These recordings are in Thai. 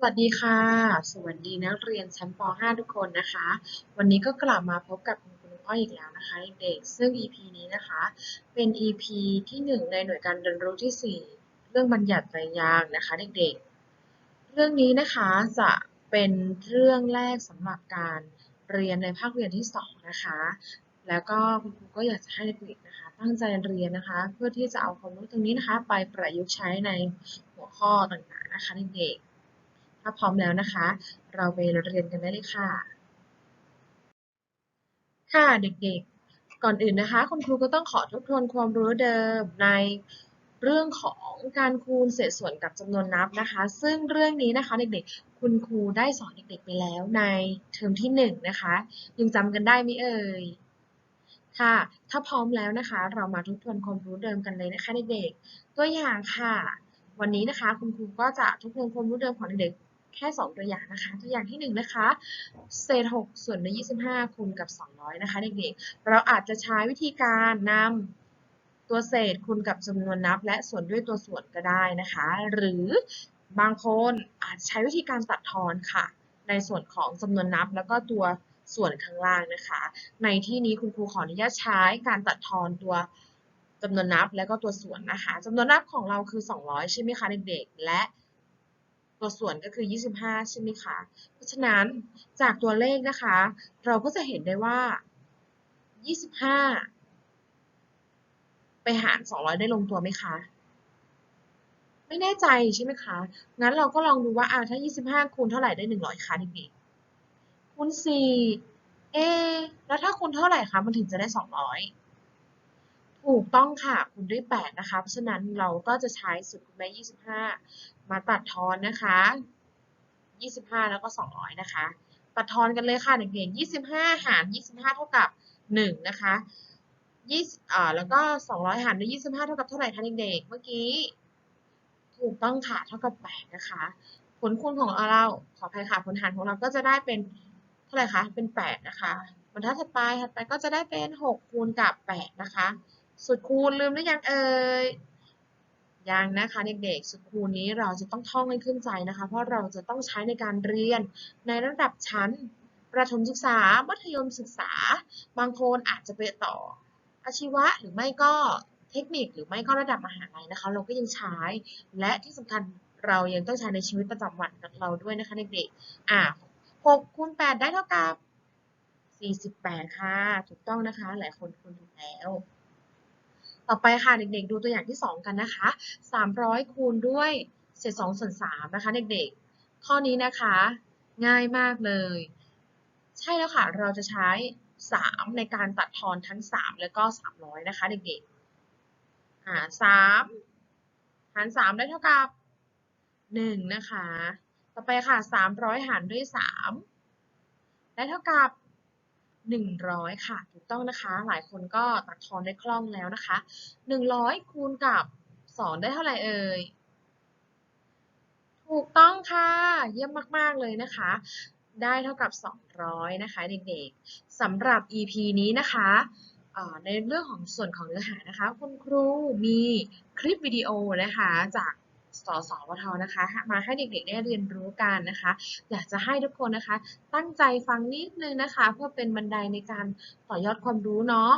สวัสดีค่ะ สวัสดีนักเรียนชั้นป .5 ทุกคนนะคะ วันนี้ก็กลับมาพบกับคุณครูอ้อยอีกแล้วนะคะเด็กๆซึ่ง EP นี้นะคะ เป็น EP ที่ 1 ในหน่วยการเรียนรู้ที่ 4 เรื่องบัญญัติไตรยางนะคะเด็กๆ เรื่องนี้นะคะจะเป็นเรื่องแรกสำหรับการเรียนในภาคเรียนที่ 2 นะคะ แล้วก็คุณครูก็อยากจะให้เด็กๆนะคะ ตั้งใจเรียนนะคะ เพื่อที่จะเอาความรู้ตรงนี้นะคะ ไปประยุกต์ใช้ในหัวข้อต่างๆนะคะเด็กๆ ถ้าพร้อมแล้วนะคะ เราไปเรียนกันได้เลยค่ะ ค่ะเด็กๆ ก่อนอื่นนะคะ คุณครูก็ต้องขอทบทวนความรู้เดิมในเรื่องของการคูณเศษส่วนกับจำนวนนับนะคะ ซึ่งเรื่องนี้นะคะเด็กๆ คุณครูได้สอนเด็กๆไปแล้วในเทอมที่หนึ่งนะคะยังจำกันได้ไหมเอ่ยค่ะ ถ้าพร้อมแล้วนะคะ เรามาทบทวนความรู้เดิมกันเลยนะคะเด็กๆ ตัวอย่างค่ะ วันนี้นะคะคุณครูก็จะทบทวนความรู้เดิมของเด็ก แค่ 2 ตัวอย่างนะคะ ตัวอย่างที่1นะคะเศษ6ส่วนด้วย25 คูณกับ 200 นะคะ เด็กๆ เราอาจจะใช้วิธีการนำตัวเศษคูณกับจำนวนนับ และส่วนด้วยตัวส่วนก็ได้นะคะ หรือบางคนอาจใช้วิธีการตัดทอนค่ะ ในส่วนของจำนวนนับ แล้วก็ตัวส่วนข้างล่างนะคะ ในที่นี้คุณครูขออนุญาตใช้การตัดทอนตัวจำนวนนับแล้วก็ตัวส่วนนะคะจำนวนนับของเราคือ 200 ใช่ไหมคะเด็กๆ และ ตัวส่วนก็คือ 25 ใช่ไหมคะ เพราะฉะนั้นจากตัวเลขนะคะ เราก็จะเห็นได้ว่า 25 ไปหาร 200 ได้ลงตัวไหมคะ ไม่แน่ใจใช่ไหมคะ งั้นเราก็ลองดูว่าอ่าถ้า 25 คูณเท่าไหร่ได้ 100คะเด็กๆคูณ4เอแล้วถ้าคูณเท่าไหร่คะมันถึงจะได้ 200 ถูกต้องค่ะคูณด้วย 8 นะคะ เพราะฉะนั้นเราก็จะใช้สูตรคูณแม่25 มาตัดทอนนะคะ 25 แล้วก็ 200 นะคะ ตัดทอนกันเลยค่ะเด็กๆ25 หาร 25 เท่ากับ 1 นะคะ20อ่าแล้วก็ 200 หารด้วย25 เท่ากับเท่าไหร่คะเด็กๆเมื่อกี้ ถูกต้องค่ะเท่ากับ 8 นะคะ ผลคูณของเราขออภัยค่ะ ผลหารของเราก็จะได้เป็นเท่าไหร่คะ เป็น 8 นะคะบรรทัดถัดไปถัดไปก็จะได้เป็น 6 คูณกับ 8 นะคะ สุดคูณลืมหรือยังเอ่ยยังนะคะเด็กๆสุดคูณนี้เราจะต้องท่องให้ขึ้นใจนะคะ เพราะเราจะต้องใช้ในการเรียนในระดับชั้น ประถมศึกษา มัธยมศึกษา บางคนอาจจะไปต่อ อาชีวะหรือไม่ก็เทคนิคหรือไม่ก็ระดับมหาลัยนะคะ เราก็ยังใช้ และที่สำคัญเรายังต้องใช้ในชีวิตประจำวันกับเราด้วยนะคะเด็กๆ อะ6คูณ8ได้เท่ากับ 48 ค่ะ ถูกต้องนะคะ หลายคนคูณถูกแล้ว ต่อไปค่ะเด็กๆ ดูตัวอย่างที่ 2 กันนะคะ 300 คูณด้วยเศษ2ส่วน3นะคะเด็กๆ ข้อนี้นะคะ ง่ายมากเลย ใช่แล้วค่ะ เราจะใช้ 3 ในการตัดทอนทั้ง 3 แล้วก็ 300 นะคะ เด็กๆ อ่า3หาร 3 ได้เท่ากับ 1 นะคะ ต่อไปค่ะ 300 หารด้วย 3 ได้เท่ากับ 100 ค่ะ ถูกต้องนะคะ หลายคนก็ตัดทอนได้คล่องแล้วนะคะ 100 คูณกับ 2 ได้เท่าไหร่เอ่ย ถูกต้องค่ะ เยี่ยมมาก ๆ เลยนะคะ ได้เท่ากับ 200 นะคะเด็กๆสำหรับ EP นี้นะคะในเรื่องของส่วนของเนื้อหานะคะ คุณครูมีคลิปวิดีโอนะคะจาก สสวทนะคะมาให้เด็กๆได้เรียนรู้กันนะคะ อยากจะให้ทุกคนนะคะ ตั้งใจฟังนิดนึงนะคะ เพื่อเป็นบันไดในการต่อยอดความรู้เนาะ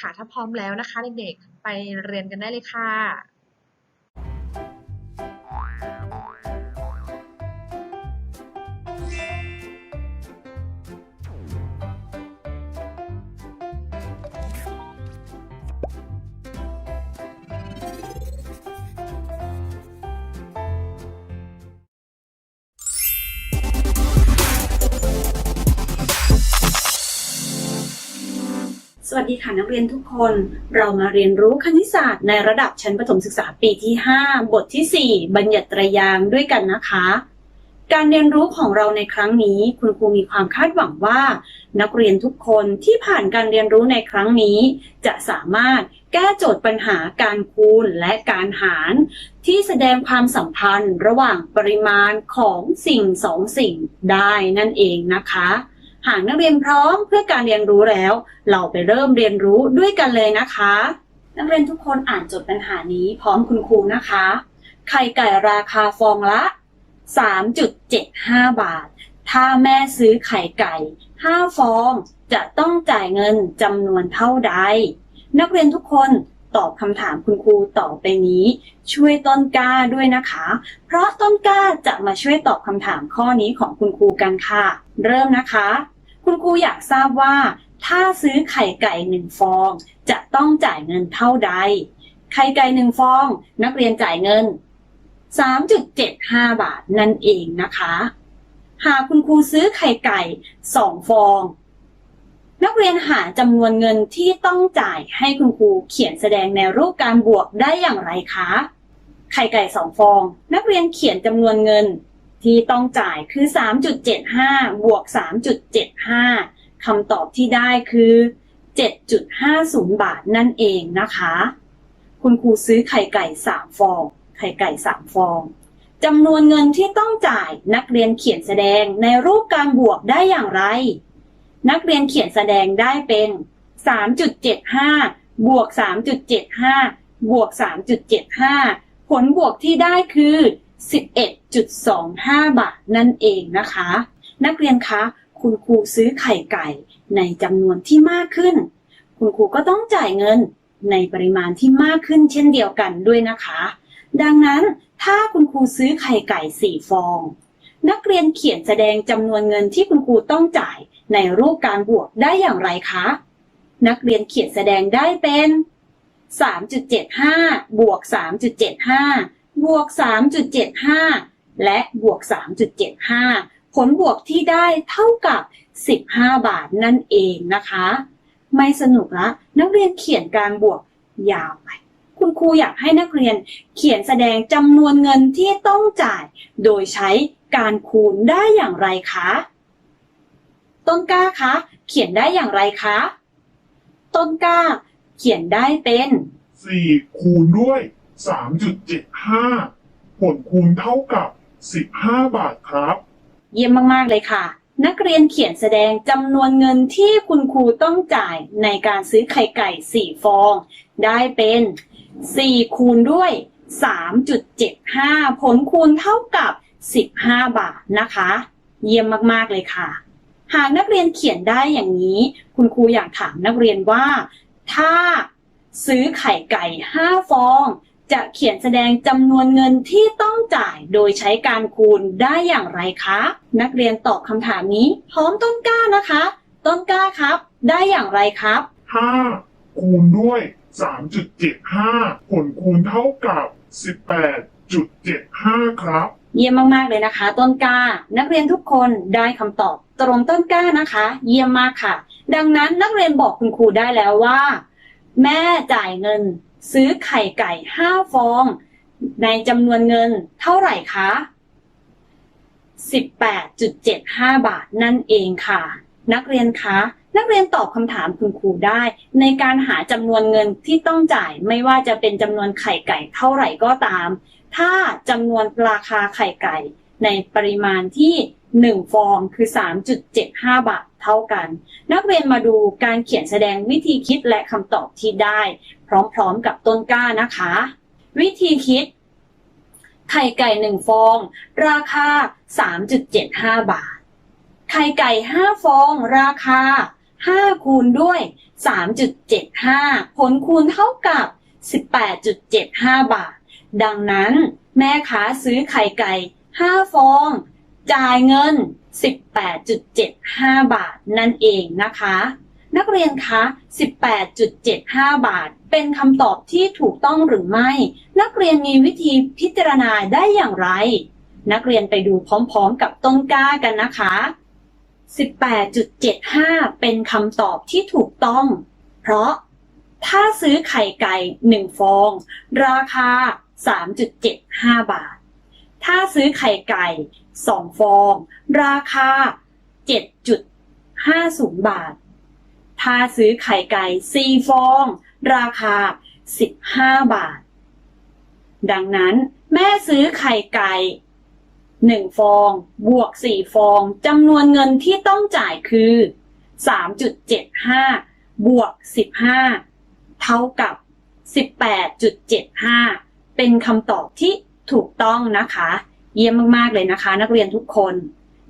ค่ะถ้าพร้อมแล้วนะคะเด็กๆไปเรียนกันได้เลยค่ะ วัสดีค่ะนักเรียนทุกคน เรามาเรียนรู้คณิตศาสตร์ในระดับชั้นประถมศึกษาปีที่ 5 บทที่ 4 บัญญัติตรยางด้วยกันนะคะ การเรียนรู้ของเราในครั้งนี้ คุณครูมีความคาดหวังว่า นักเรียนทุกคนที่ผ่านการเรียนรู้ในครั้งนี้ จะสามารถแก้โจทย์ปัญหาการคูณและการหาร ที่แสดงความสัมพันธ์ระหว่างปริมาณของสิ่งสองสิ่งได้นั่นเองนะคะ หากนักเรียนพร้อมเพื่อการเรียนรู้แล้ว เราไปเริ่มเรียนรู้ด้วยกันเลยนะคะ นักเรียนทุกคนอ่านโจทย์ปัญหานี้พร้อมคุณครูนะคะ ไข่ไก่ราคาฟองละ 3.75 บาท ถ้าแม่ซื้อไข่ไก่ 5 ฟองจะต้องจ่ายเงินจำนวนเท่าใด นักเรียนทุกคนตอบคำถามคุณครูต่อไปนี้ ช่วยต้นกล้าด้วยนะคะ เพราะต้นกล้าจะมาช่วยตอบคำถามข้อนี้ของคุณครูกันค่ะ เริ่มนะคะ คุณครูอยากทราบว่า ถ้าซื้อไข่ไก่หนึ่งฟอง จะต้องจ่ายเงินเท่าใด ไข่ไก่หนึ่งฟอง นักเรียนจ่ายเงิน 3.75 บาทนั่นเองนะคะ หากคุณครูซื้อไข่ไก่2ฟอง นักเรียนหาจำนวนเงินที่ต้องจ่ายให้คุณครูเขียนแสดงในรูปการบวกได้อย่างไรคะ ไข่ไก่2ฟอง นักเรียนเขียนจำนวนเงิน ที่ต้องจ่ายคือ 3.75 บวก 3.75คำตอบที่ได้คือ 7.50 บาทนั่นเองนะคะ คุณครูซื้อไข่ไก่ 3 ฟอง ไข่ไก่ 3 ฟองจำนวนเงินที่ต้องจ่ายนักเรียนเขียนแสดงในรูปการบวกได้อย่างไร นักเรียนเขียนแสดงได้เป็น 3.75 บวก 3.75 บวก 3.75 ผลบวกที่ได้คือ 11.25 บาทนั่นเองนะคะ นักเรียนคะคุณครูซื้อไข่ไก่ในจำนวนที่มากขึ้น คุณครูก็ต้องจ่ายเงินในปริมาณที่มากขึ้นเช่นเดียวกันด้วยนะคะ ดังนั้นถ้าคุณครูซื้อไข่ไก่4ฟอง นักเรียนเขียนแสดงจำนวนเงินที่คุณครูต้องจ่ายในรูปการบวกได้อย่างไรคะ นักเรียนเขียนแสดงได้เป็น 3.75 บวก 3.75 บวก 3.75 และบวก 3.75 ผลบวกที่ได้เท่ากับ 15 บาทนั่นเองนะคะ ไม่สนุกละ นักเรียนเขียนการบวกยาวไป คุณครูอยากให้นักเรียนเขียนแสดงจำนวนเงินที่ต้องจ่าย โดยใช้การคูณได้อย่างไรคะ ต้นกล้าคะ เขียนได้อย่างไรคะ ต้นกล้า เขียนได้เป็นสี่คูณด้วย สามจุดเจ็ดห้าผลคูณเท่ากับสิบห้าบาทครับ เยี่ยมมาก ๆ เลยค่ะ นักเรียนเขียนแสดงจำนวนเงินที่คุณครูต้องจ่ายในการซื้อไข่ไก่ 4 ฟอง ได้เป็น 4 คูณด้วย 3.75 ผลคูณเท่ากับ 15 บาทนะคะ เยี่ยมมาก ๆ เลยค่ะ หากนักเรียนเขียนได้อย่างนี้ คุณครูอยากถามนักเรียนว่า ถ้าซื้อไข่ไก่ 5 ฟอง จะเขียนแสดงจำนวนเงินที่ต้องจ่ายโดยใช้การคูณได้อย่างไรคะ นักเรียนตอบคำถามนี้ พร้อมต้นกล้านะคะ ต้นกล้าครับ ได้อย่างไรครับห้าคูณด้วยสามจุดเจ็ดห้าผลคูณเท่ากับสิบแปดจุดเจ็ดห้าครับ เยี่ยมมากๆเลยนะคะ ต้นกล้า นักเรียนทุกคนได้คำตอบตรงต้นกล้านะคะ เยี่ยมมากค่ะ ดังนั้นนักเรียนบอกคุณครูได้แล้วว่า แม่จ่ายเงิน ซื้อไข่ไก่5ฟอง ในจำนวนเงินเท่าไหร่คะ18.75 บาทนั่นเองค่ะ นักเรียนคะนักเรียนตอบคำถามคุณครูได้ ในการหาจำนวนเงินที่ต้องจ่ายไม่ว่าจะเป็นจำนวนไข่ไก่เท่าไหร่ก็ตาม ถ้าจำนวนราคาไข่ไก่ ในปริมาณที่ 1 ฟองคือ 3.75 บาทเท่ากัน นักเรียนมาดูการเขียนแสดงวิธีคิดและคำตอบที่ได้ พร้อมๆกับต้นกล้านะคะ วิธีคิด ไข่ไก่1ฟอง ราคา 3.75 บาท ไข่ไก่ 5 ฟอง ราคา 5 คูณด้วย 3.75 ผลคูณเท่ากับ 18.75 บาท ดังนั้นแม่ค้าซื้อไข่ไก่ 5 ฟอง จ่ายเงิน 18.75 บาทนั่นเองนะคะ นักเรียนคะ 18.75 บาท เป็นคำตอบที่ถูกต้องหรือไม่ นักเรียนมีวิธีพิจารณาได้อย่างไร นักเรียนไปดูพร้อมๆ กับต้นกล้ากันนะคะ 18.75 เป็นคำตอบที่ถูกต้อง เพราะถ้าซื้อไข่ไก่ 1 ฟอง ราคา 3.75 บาท ถ้าซื้อไข่ไก่ 2 ฟอง ราคา 7.50 บาท ถ้าซื้อไข่ไก่ 4 ฟอง ราคา 15 บาท ดังนั้นแม่ซื้อไข่ไก่ 1 ฟอง บวก 4 ฟองจำนวนเงินที่ต้องจ่ายคือ 3.75 บวก 15 เท่ากับ 18.75 เป็นคำตอบที่ถูกต้องนะคะ เยี่ยมมาก ๆ เลยนะคะ นักเรียนทุกคน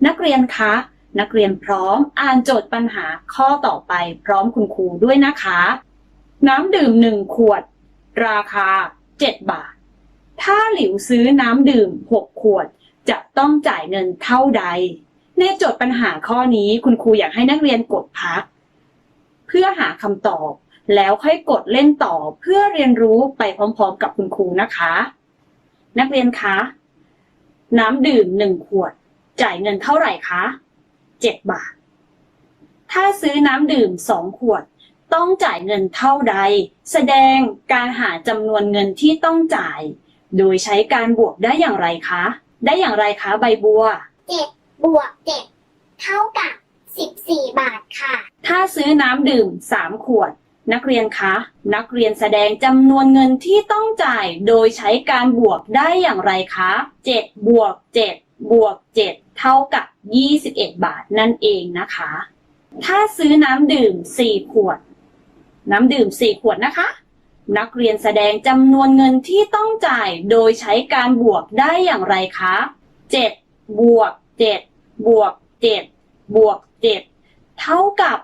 นักเรียนคะ นักเรียนพร้อมอ่านโจทย์ปัญหาข้อต่อไปพร้อมคุณครูด้วยนะคะ น้ำดื่มหนึ่งขวด ราคา 7 บาท ถ้าหลิวซื้อน้ำดื่ม 6 ขวด จะต้องจ่ายเงินเท่าใด ในโจทย์ปัญหาข้อนี้คุณครูอยากให้นักเรียนกดพัก เพื่อหาคำตอบ แล้วค่อยกดเล่นต่อเพื่อเรียนรู้ไปพร้อมๆ กับคุณครูนะคะ นักเรียนคะ น้ำดื่มหนึ่งขวด จ่ายเงินเท่าไหร่คะ เจ็ดบาท ถ้าซื้อน้ำดื่มสองขวด ต้องจ่ายเงินเท่าใด แสดงการหาจำนวนเงินที่ต้องจ่าย โดยใช้การบวกได้อย่างไรคะ ได้อย่างไรคะใบบัวเจ็ดบวกเจ็ดเท่ากับสิบสี่บาทค่ะ ถ้าซื้อน้ำดื่ม 3 ขวด นักเรียนคะ นักเรียนแสดงจำนวนเงินที่ต้องจ่าย โดยใช้การบวกได้อย่างไรคะ 7 บวก 7 บวก 7 เท่ากับ 21 บาทนั่นเองนะคะ ถ้าซื้อน้ำดื่ม 4 ขวด น้ำดื่ม 4 ขวดนะคะ นักเรียนแสดงจำนวนเงินที่ต้องจ่ายโดยใช้การบวกได้อย่างไรคะ 7 บวก 7 บวก 7 บวก 7 เท่ากับ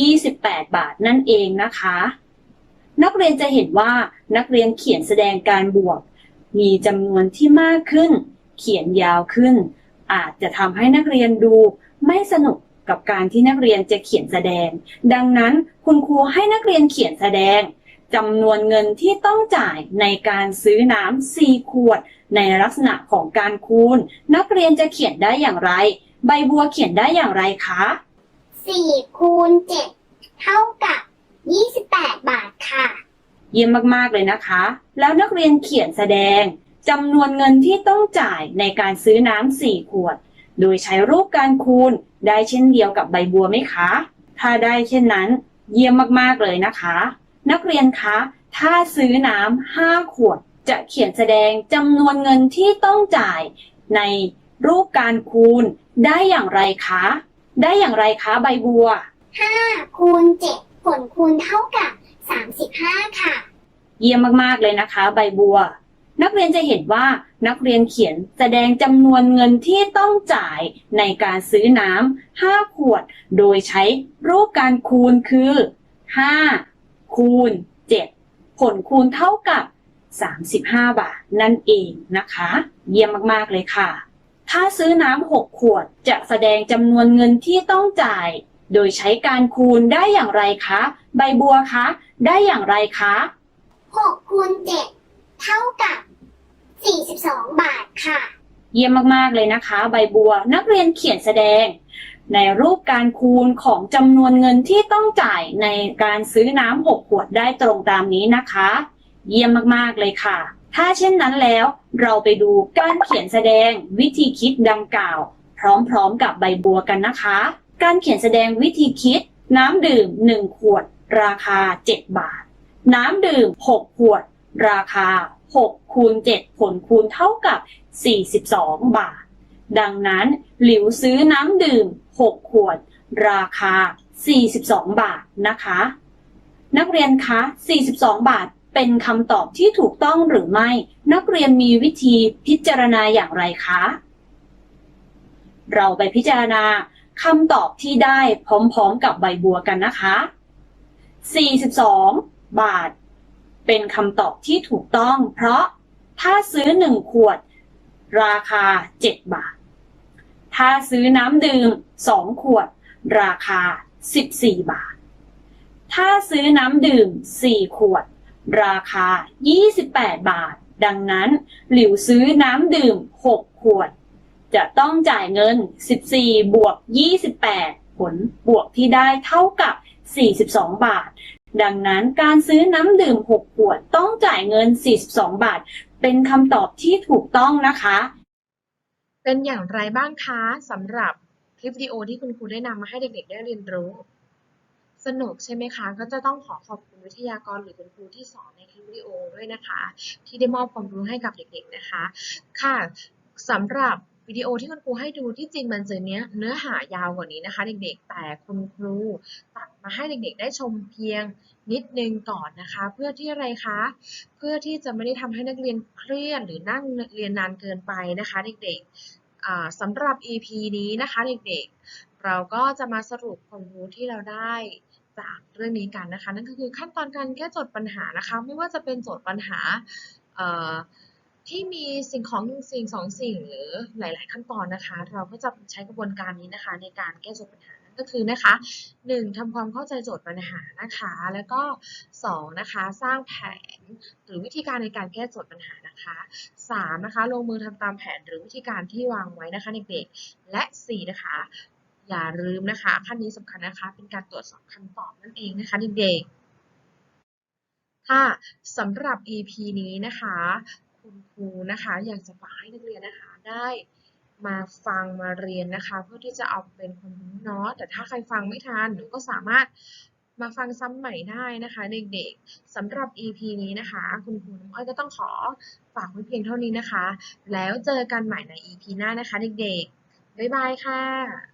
28 บาทนั่นเองนะคะ นักเรียนจะเห็นว่านักเรียนเขียนแสดงการบวก มีจำนวนที่มากขึ้น เขียนยาวขึ้น อาจจะทำให้นักเรียนดูไม่สนุกกับการที่นักเรียนจะเขียนแสดง ดังนั้นคุณครูให้นักเรียนเขียนแสดงจำนวนเงินที่ต้องจ่ายในการซื้อน้ำ4ขวด ในลักษณะของการคูณ นักเรียนจะเขียนได้อย่างไร ใบบัวเขียนได้อย่างไรคะสี่คูณเจ็ดเท่ากับยี่สิบแปดบาทค่ะ เยี่ยมมากๆเลยนะคะ แล้วนักเรียนเขียนแสดง จำนวนเงินที่ต้องจ่ายในการซื้อน้ำสี่ขวด โดยใช้รูปการคูณได้เช่นเดียวกับใบบัวไหมคะ ถ้าได้เช่นนั้น เยี่ยมมากๆเลยนะคะ นักเรียนคะ ถ้าซื้อน้ำห้าขวด จะเขียนแสดงจำนวนเงินที่ต้องจ่ายในรูปการคูณได้อย่างไรคะ ได้อย่างไรคะใบบัวห้าคูณเจ็ดผลคูณเท่ากับสามสิบห้าค่ะ เยี่ยมมากๆเลยนะคะ ใบบัว นักเรียนจะเห็นว่านักเรียนเขียนแสดงจำนวนเงินที่ต้องจ่ายในการซื้อน้ำ5ขวด โดยใช้รูปการคูณคือ 5 คูณ 7 ผลคูณเท่ากับ 35 บาทนั่นเองนะคะ เยี่ยมมากๆเลยค่ะ ถ้าซื้อน้ำ6ขวดจะแสดงจำนวนเงินที่ต้องจ่าย โดยใช้การคูณได้อย่างไรคะ ใบบัวคะ ได้อย่างไรคะหกคูณเจ็ดเท่ากับ สี่สิบสองบาทค่ะ เยี่ยมมาก ๆ เลยนะคะ ใบบัว นักเรียนเขียนแสดง ในรูปการคูณของจำนวนเงินที่ต้องจ่ายในการซื้อน้ำหกขวดได้ตรงตามนี้นะคะ เยี่ยมมาก ๆ เลยค่ะ ถ้าเช่นนั้นแล้ว เราไปดูการเขียนแสดงวิธีคิดดังกล่าว พร้อมๆกับใบบัวกันนะคะ การเขียนแสดงวิธีคิด น้ำดื่ม 1 ขวด ราคา 7 บาท น้ำดื่ม 6 ขวด ราคา 6 คูณ 7 ผลคูณเท่ากับ 42 บาท ดังนั้นหลิวซื้อน้ำดื่ม 6 ขวด ราคา 42 บาทนะคะ นักเรียนคะ 42 บาทเป็นคำตอบที่ถูกต้องหรือไม่ นักเรียนมีวิธีพิจารณาอย่างไรคะ เราไปพิจารณาคำตอบที่ได้พร้อมๆกับใบบัวกันนะคะ 42 บาท เป็นคำตอบที่ถูกต้อง เพราะถ้าซื้อ1ขวด ราคา 7 บาท ถ้าซื้อน้ำดื่ม2ขวด ราคา 14 บาท ถ้าซื้อน้ำดื่ม 4 ขวด ราคา 28 บาท ดังนั้น หลิวซื้อน้ำดื่ม 6 ขวด จะต้องจ่ายเงิน 14 บวก 28 ผลบวกที่ได้เท่ากับ 42 บาท ดังนั้นการซื้อน้ำดื่ม 6 ขวดต้องจ่ายเงิน 42 บาท เป็นคำตอบที่ถูกต้องนะคะ เป็นอย่างไรบ้างคะสำหรับคลิปวิดีโอที่คุณครูได้นำมาให้เด็กๆ ได้เรียนรู้ สนุกใช่ไหมคะ ก็จะต้องขอขอบคุณวิทยากรหรือคุณครูที่สอนในคลิปวิดีโอด้วยนะคะ ที่ได้มอบความรู้ให้กับเด็กๆนะคะ ค่ะสำหรับ วิดีโอที่คุณครูให้ดูที่จริงมันจะเนี้ยเนื้อหายาวกว่านี้นะคะเด็กๆ แต่คุณครูตัดมาให้เด็กๆ ได้ชมเพียงนิดนึงก่อนนะคะ เพื่อที่อะไรคะ เพื่อที่จะไม่ได้ทำให้นักเรียนเครียดหรือนั่งเรียนนานเกินไปนะคะเด็กๆอ่าสำหรับ EP นี้นะคะเด็กๆ เราก็จะมาสรุปความรู้ที่เราได้จากเรื่องนี้กันนะคะ นั่นก็คือขั้นตอนการแก้โจทย์ปัญหานะคะ ไม่ว่าจะเป็นโจทย์ปัญหา ที่มีสิ่งของหนึ่งสิ่งสองสิ่งหรือหลาย ๆ ขั้นตอนนะคะ เราก็จะใช้กระบวนการนี้นะคะ ในการแก้โจทย์ปัญหาก็คือนะคะหนึ่งทำความเข้าใจโจทย์ปัญหานะคะ แล้วก็สองนะคะสร้างแผนหรือวิธีการในการแก้โจทย์ปัญหานะคะสามนะคะลงมือทำตามแผนหรือวิธีการที่วางไว้นะคะเด็กๆและสี่นะคะอย่าลืมนะคะ ขั้นนี้สำคัญนะคะ เป็นการตรวจสอบคำตอบนั่นเองนะคะเด็กๆค่ะสำหรับ EP นี้นะคะ คุณครูนะคะ อยากจะฝากให้นักเรียนนะคะได้มาฟังมาเรียนนะคะ เพื่อที่จะเอาเป็นความรู้เนาะแต่ถ้าใครฟังไม่ทันหนูก็สามารถมาฟังซ้ำใหม่ได้นะคะเด็กๆสำหรับ EP นี้นะคะ คุณครูน้ำอ้อยก็ต้องขอฝากไว้เพียงเท่านี้นะคะ แล้วเจอกันใหม่ใน EP หน้านะคะเด็กๆ บ๊ายบายค่ะ